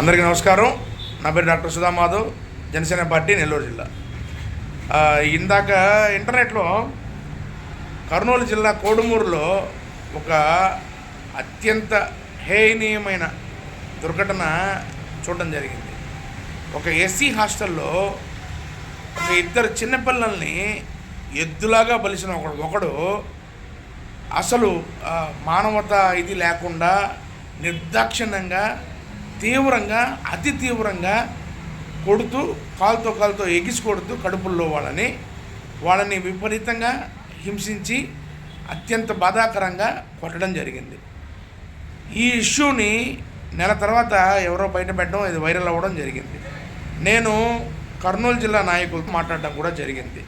అందరికీ నమస్కారం. నా పేరు డాక్టర్ సుధా మాధవ్ జనసేన పార్టీ నెల్లూరు జిల్లా. ఇందాక ఇంటర్నెట్లో కర్నూలు జిల్లా కోడుమూరులో ఒక అత్యంత హేయనీయమైన దుర్ఘటన చూడడం జరిగింది. ఒక ఎస్సీ హాస్టల్లో ఒక ఇద్దరు చిన్నపిల్లల్ని ఎద్దులాగా బలిసిన ఒకడు ఒకడు అసలు మానవత ఇది లేకుండా నిర్దాక్షిణ్యంగా తీవ్రంగా అతి తీవ్రంగా కొడుతూ కాలుతో కాలుతో ఎగిసి కొడుతూ కడుపుల్లో వాళ్ళని వాళ్ళని విపరీతంగా హింసించి అత్యంత బాధాకరంగా కొట్టడం జరిగింది. ఈ ఇష్యూని నెల తర్వాత ఎవరో బయట పెట్టడం ఇది వైరల్ అవ్వడం జరిగింది. నేను కర్నూలు జిల్లా నాయకులతో మాట్లాడడం కూడా జరిగింది.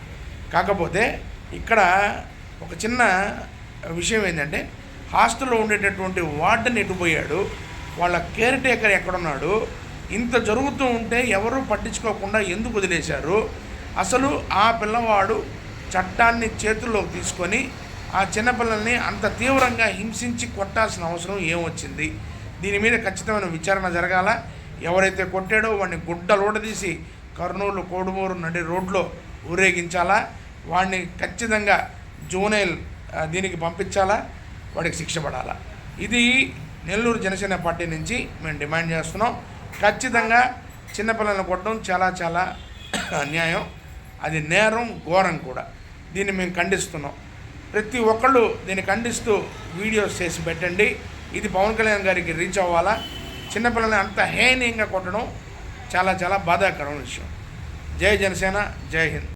కాకపోతే ఇక్కడ ఒక చిన్న విషయం ఏంటంటే హాస్టల్లో ఉండేటటువంటి వార్డెన్ ఎటుపోయాడు వాళ్ళ కేర్ టేకర్ ఎక్కడున్నాడు? ఇంత జరుగుతూ ఉంటే ఎవరు పట్టించుకోకుండా ఎందుకు వదిలేశారు? అసలు ఆ పిల్లవాడు చట్టాన్ని చేతుల్లోకి తీసుకొని ఆ చిన్నపిల్లల్ని అంత తీవ్రంగా హింసించి కొట్టాల్సిన అవసరం ఏమొచ్చింది? దీని మీద ఖచ్చితమైన విచారణ జరగాల? ఎవరైతే కొట్టాడో వాడిని గుడ్డలోడదీసి కర్నూలు కోడుమూరు నడి రోడ్లో ఊరేగించాలా? వాడిని ఖచ్చితంగా జూనైల్ దీనికి పంపించాలా? వాడికి శిక్ష పడాలా? ఇది నెల్లూరు జనసేన పార్టీ నుంచి మేము డిమాండ్ చేస్తున్నాం. ఖచ్చితంగా చిన్నపిల్లలను కొట్టడం చాలా చాలా అన్యాయం. అది నేరం ఘోరం కూడా. దీన్ని మేము ఖండిస్తున్నాం. ప్రతి ఒక్కళ్ళు దీన్ని ఖండిస్తూ వీడియోస్ చేసి పెట్టండి. ఇది పవన్ కళ్యాణ్ గారికి రీచ్ అవ్వాలా? చిన్నపిల్లల్ని అంత హేనీయంగా కొట్టడం చాలా చాలా బాధాకరమైన విషయం. జై జనసేన జై హింద్.